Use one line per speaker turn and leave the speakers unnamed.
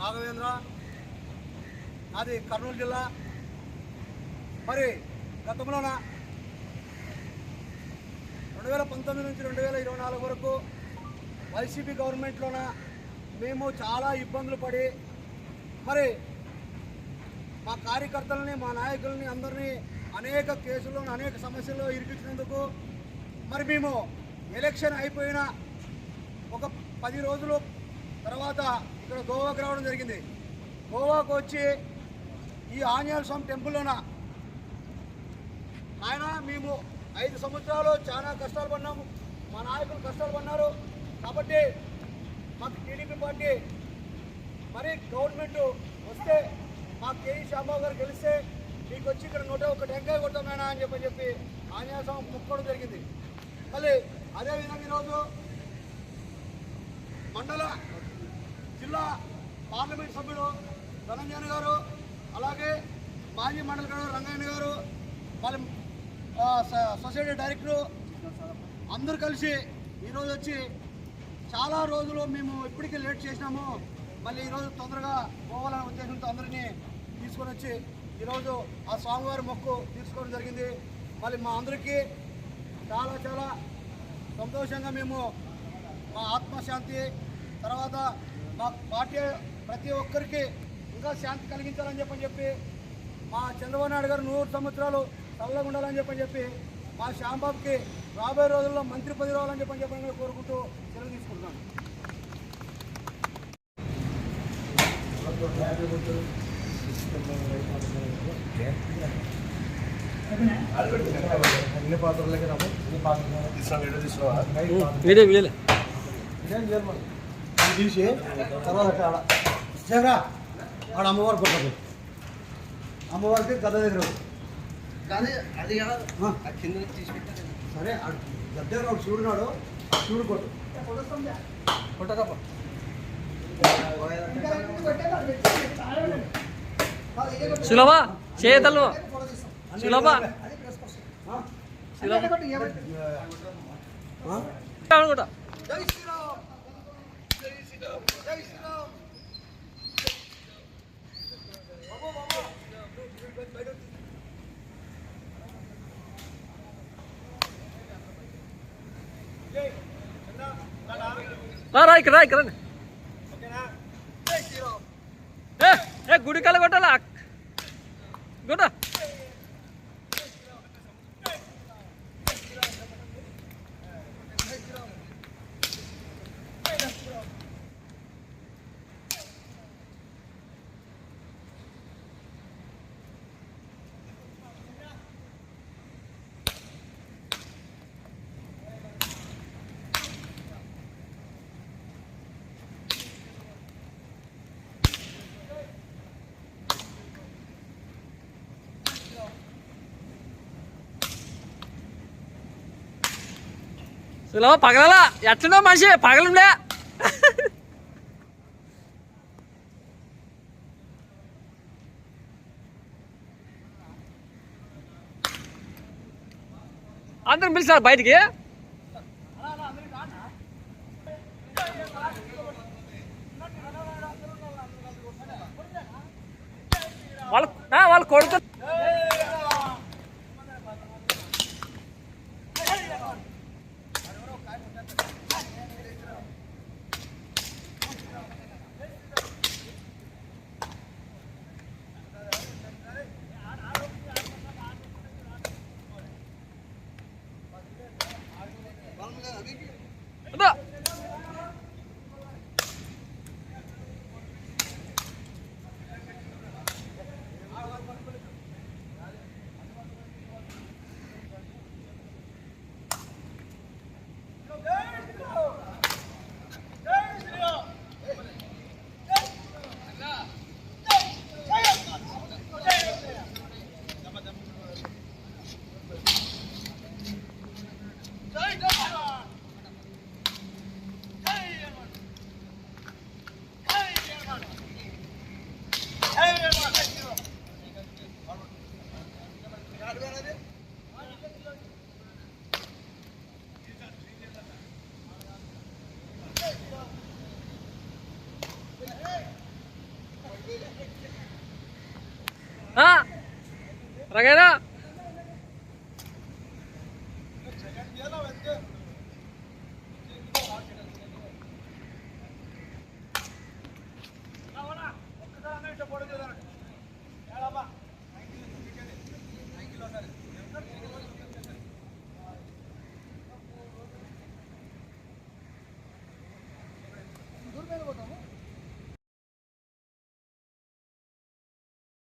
రాఘవేంద్ర అది కర్నూలు జిల్లా. మరి గతంలోన రెండు వేల పంతొమ్మిది నుంచి రెండు వేల ఇరవై నాలుగు వరకు వైసీపీ గవర్నమెంట్లోన మేము చాలా ఇబ్బందులు పడి మరి మా కార్యకర్తలని మా నాయకుల్ని అందరినీ అనేక కేసుల్లో అనేక సమస్యల్లో ఇరికించినందుకు మరి మేము ఎలక్షన్ అయిపోయిన ఒక పది రోజులు తర్వాత ఇక్కడ గోవాకి రావడం జరిగింది. గోవాకు వచ్చి ఈ ఆంజనేయ స్వామి టెంపుల్లోన ఆయన మేము ఐదు సంవత్సరాలు చాలా కష్టాలు పడినాము మా నాయకులు కష్టాలు పడినారు కాబట్టి మాకు టీడీపీ పార్టీ మరి గవర్నమెంట్ వస్తే మా కేఈ శాంబాబు గారు గెలిస్తే మీకు వచ్చి ఇక్కడ నూట ఒక టెంకాయ కొడతామైనా అని చెప్పని చెప్పి ఆంజనేయ స్వామి మొక్కడం జరిగింది. మళ్ళీ అదేవిధంగా ఈరోజు మండల జిల్లా పార్లమెంట్ సభ్యుడు ధనంజయన్ గారు అలాగే మాజీ మండలి గారు రంగయ్య గారు వాళ్ళ సొసైటీ డైరెక్టరు అందరూ కలిసి ఈరోజు వచ్చి చాలా రోజులు మేము ఇప్పటికే లేట్ చేసినాము. మళ్ళీ ఈరోజు తొందరగా పోవాలనే ఉద్దేశంతో అందరినీ తీసుకొని వచ్చి ఈరోజు ఆ స్వామివారి మొక్కు తీసుకోవడం జరిగింది. మళ్ళీ మా అందరికీ చాలా చాలా సంతోషంగా మేము మా ఆత్మశాంతి తర్వాత మా పార్టీ ప్రతి ఒక్కరికి ఇంకా శాంతి కలిగించాలని చెప్పని చెప్పి మా చంద్రబాబు నాయుడు గారు నూరు సంవత్సరాలు చల్లగా ఉండాలని చెప్పని చెప్పి మా శ్యాంబాబుకి రాబోయే రోజుల్లో మంత్రి పదవి రావాలని చెప్పని చెప్పని కోరుకుంటూ సెలవు తీసుకుంటున్నాను.
అన్ని పాత్రలకి రాము. అన్ని పాత్రలు
వీడియో వీడియోలే
తీసి తర్వాత ఆడ చేరా ఆడ అమ్మవారు కొట్టదు అమ్మవారికి గద దగ్గర
అది కాదు.
సరే ఆడ గద దగ్గర ఒకటి చూడున్నాడు చూడు కొట్టు
కొట్టకప్ప
సులభ చేతలు. సులభ? సులభ.
ఆ?
राइक
राइक रन ए
ए गुड़ी कल गोटा लाख गोटा। సులభ పగలలా. ఎట్లుందో మనిషి పగలంలే అందరూ పిలిచారు బయటికి. వాళ్ళు వాళ్ళు కొడుకు ¿Ah? ¿Raguera? Ah.